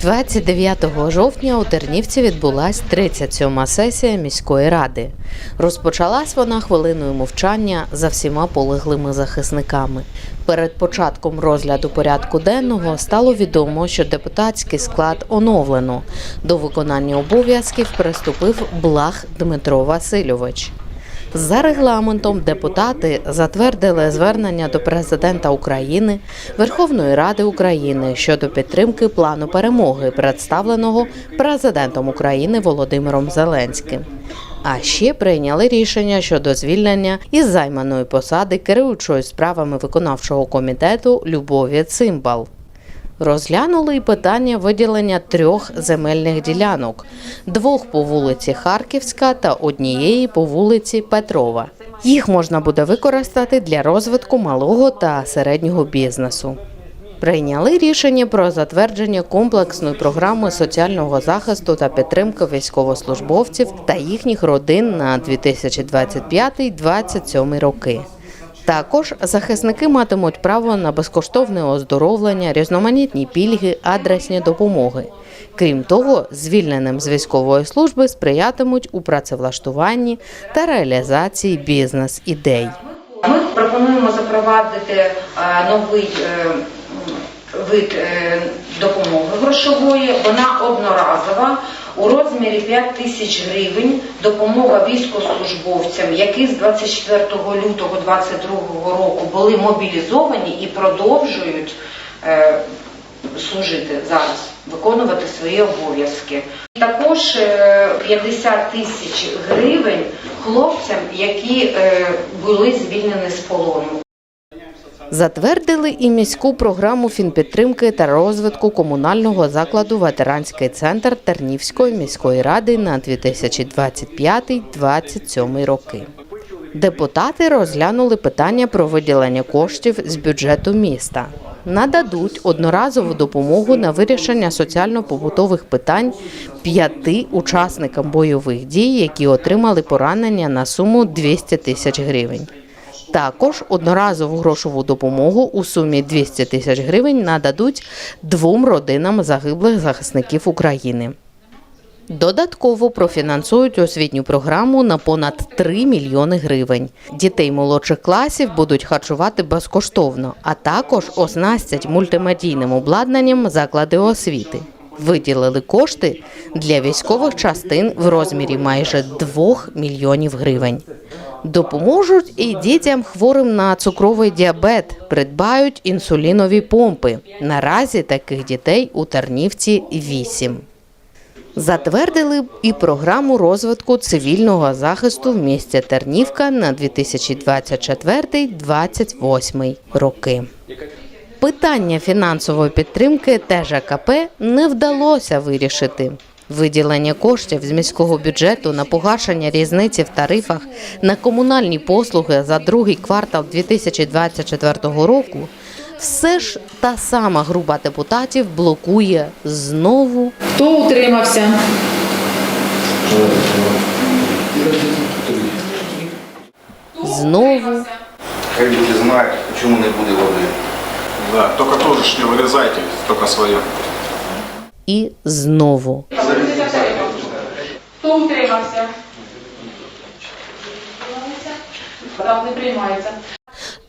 29 жовтня у Тернівці відбулась 37-ма сесія міської ради. Розпочалась вона хвилиною мовчання за всіма полеглими захисниками. Перед початком розгляду порядку денного стало відомо, що депутатський склад оновлено. До виконання обов'язків приступив Блах Дмитро Васильович. За регламентом депутати затвердили звернення до президента України, Верховної Ради України щодо підтримки плану перемоги, представленого президентом України Володимиром Зеленським. А ще прийняли рішення щодо звільнення із займаної посади керуючої справами виконавчого комітету Любові Цимбал. Розглянули і питання виділення трьох земельних ділянок: двох по вулиці Харківська та однієї по вулиці Петрова. Їх можна буде використати для розвитку малого та середнього бізнесу. Прийняли рішення про затвердження комплексної програми соціального захисту та підтримки військовослужбовців та їхніх родин на 2025-2027 роки. Також захисники матимуть право на безкоштовне оздоровлення, різноманітні пільги, адресні допомоги. Крім того, звільненим з військової служби сприятимуть у працевлаштуванні та реалізації бізнес-ідей. Ми пропонуємо запровадити е, новий е, вид е, допомоги грошової. Вона одноразова у розмірі 5 тисяч гривень. Допомога військовослужбовцям, які з 24 лютого 2022 року були мобілізовані і продовжують е, служити зараз, виконувати свої обов'язки. Також е, 50 тисяч гривень хлопцям, які е, були звільнені з полону. Затвердили і міську програму фінпідтримки та розвитку комунального закладу Ветеранський центр Тернівської міської ради на 2025-2027 роки. Депутати розглянули питання про виділення коштів з бюджету міста. Нададуть одноразову допомогу на вирішення соціально-побутових питань п'яти учасникам бойових дій, які отримали поранення на суму 200 тисяч гривень. Також одноразову грошову допомогу у сумі 200 тисяч гривень нададуть двом родинам загиблих захисників України. Додатково профінансують освітню програму на понад 3 мільйони гривень. Дітей молодших класів будуть харчувати безкоштовно, а також оснастять мультимедійним обладнанням заклади освіти. Виділили кошти для військових частин в розмірі майже 2 мільйонів гривень. Допоможуть і дітям хворим на цукровий діабет, придбають інсулінові помпи. Наразі таких дітей у Тернівці 8. Затвердили і програму розвитку цивільного захисту в місті Тернівка на 2024-2028 роки. Питання фінансової підтримки ТЖКП не вдалося вирішити. Виділення коштів з міського бюджету на погашення різниці в тарифах на комунальні послуги за другий квартал 2024 року все ж та сама група депутатів блокує знову Хто утримався? Знову Хай люди знають, чому не буде води. Да, только тоже ж не вырезайте, только свое. І знову. Хто утримався? Не приймається.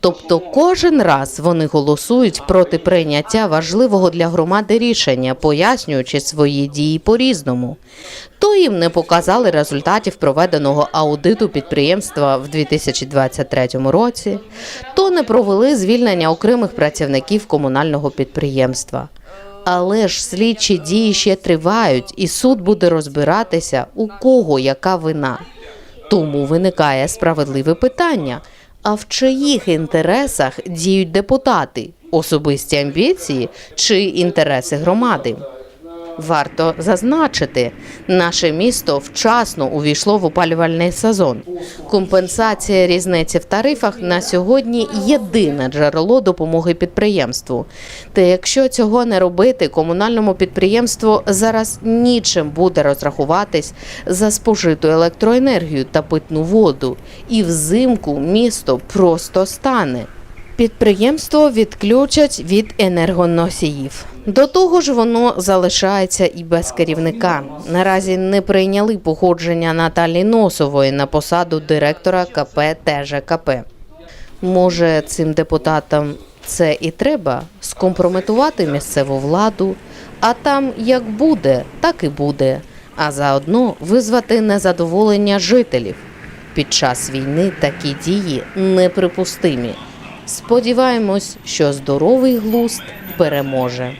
Тобто кожен раз вони голосують проти прийняття важливого для громади рішення, пояснюючи свої дії по-різному. То їм не показали результатів проведеного аудиту підприємства в 2023 році, то не провели звільнення окремих працівників комунального підприємства. Але ж слідчі дії ще тривають, і суд буде розбиратися, у кого яка вина. Тому виникає справедливе питання: а в чиїх інтересах діють депутати? Особисті амбіції чи інтереси громади? Варто зазначити, наше місто вчасно увійшло в опалювальний сезон. Компенсація різниці в тарифах на сьогодні єдине джерело допомоги підприємству. Та якщо цього не робити, комунальному підприємству зараз нічим буде розрахуватись за спожиту електроенергію та питну воду, і взимку місто просто стане. Підприємство відключать від енергоносіїв. До того ж, воно залишається і без керівника. Наразі не прийняли погодження Наталі Носової на посаду директора КП ТЖКП. Може, цим депутатам це і треба скомпрометувати місцеву владу, а там як буде, так і буде. А заодно визвати незадоволення жителів. Під час війни такі дії неприпустимі. Сподіваємось, що здоровий глузд переможе.